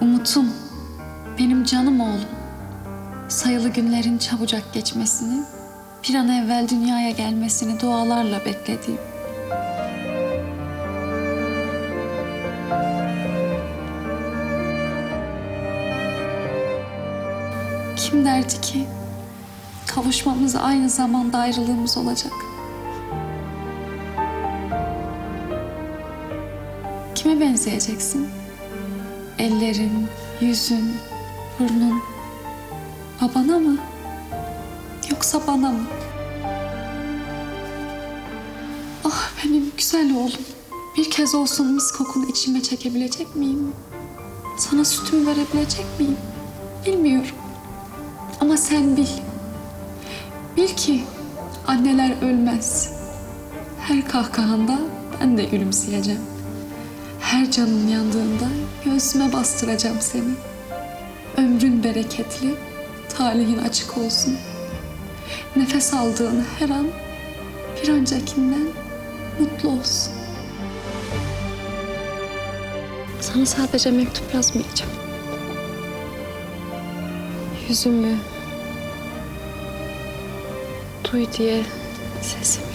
Umut'um, benim canım oğlum. Sayılı günlerin çabucak geçmesini, bir an evvel dünyaya gelmesini dualarla beklediğim. Kim derdi ki kavuşmamız aynı zamanda ayrılığımız olacak? Kime benzeyeceksin? Ellerin, yüzün, burnun babana mı? Yoksa bana mı? Ah benim güzel oğlum. Bir kez olsun mis kokunu içime çekebilecek miyim? Sana sütümü verebilecek miyim? Bilmiyorum. Ama sen bil. Bil ki anneler ölmez. Her kahkahanda ben de gülümseyeceğim. Her canın yandığında göğsüme bastıracağım seni. Ömrün bereketli, talihin açık olsun. Nefes aldığın her an bir öncekinden mutlu olsun. Sana sadece mektup yazmayacağım. Yüzümü duy diye sesimi.